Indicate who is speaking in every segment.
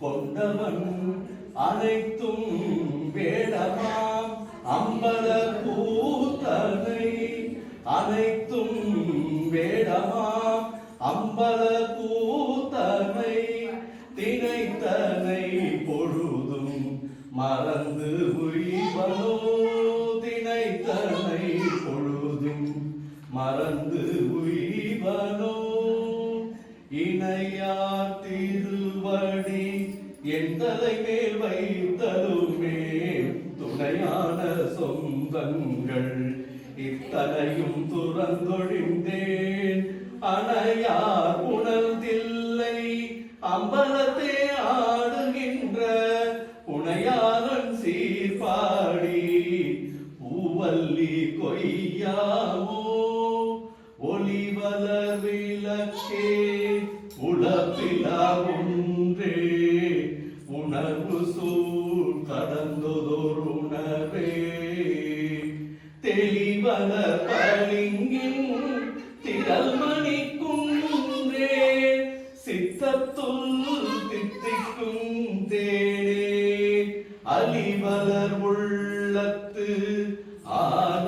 Speaker 1: கொண்டவன் அனைத்தும் வேடமாம். அம்பல பூத்தனை அனைத்தும் வேடமாம். அம்பல பூத்தனை தினைத்தனை பொழுதும் மறந்து உய்வனோ. தினைத்தனை பொழுதும் மறந்து உயிர் தலை மேல் வைத்ததுமே துணையான சொந்தங்கள். இத்தனையும் துறந்தொழிந்தேன். அணையார் உணர்ந்தில்லை அம்பலத்தே ஆடுகின்ற புனையாளன் சீர்பாடி. பூவல்லி கொய்யாவோ ஒளிவலர் விளக்கே உளப்பிலாவும் தெளிவல பளிங்கின் திரள்மணி குன்றே சித்தத்துள் தித்திக்கும் தேனே. அலிவலர் உள்ளத்து ஆன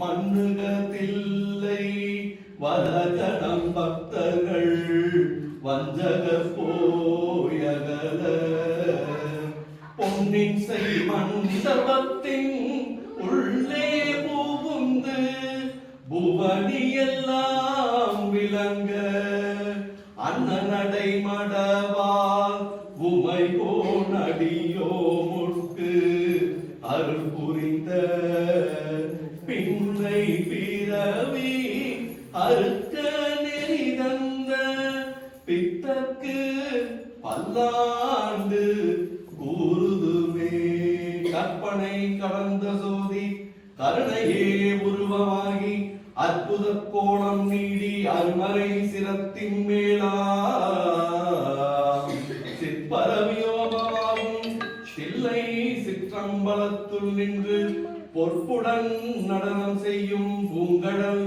Speaker 1: மண்ணுகத்தில்லை வரதனம் பக்தர்கள் வஞ்சக போயகல. பொன்னின் செய் மண்டபத்தின் உள்ளே பூவுந்து புவனியெல்லாம் விளங்க. அண்ணனடை மடவால் உமை போனடியோ முற்கு அருள் புரிந்த பின் அறுக்க நெறிதந்த பித்தற்கு பல்லாண்டு கூறுதுமே. கற்பனை கடந்த சோதி கருணையே உருவமாகி அற்புத கோணம் நீடி அருமறை சிரத்தின் மேலா சிற்பரவியோபமாகும் சில்லை சிற்றம்பலத்துள் நின்று பொற்புடன் நடனம் செய்யும் பூங்கடல்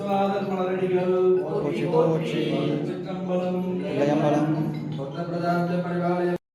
Speaker 1: விஸ்வநாதர் மலரடிகள் போற்றி போற்றி சிற்றம்பலம் இளையம்பலம்
Speaker 2: சொந்த பிரதான
Speaker 1: பரிவாலயம்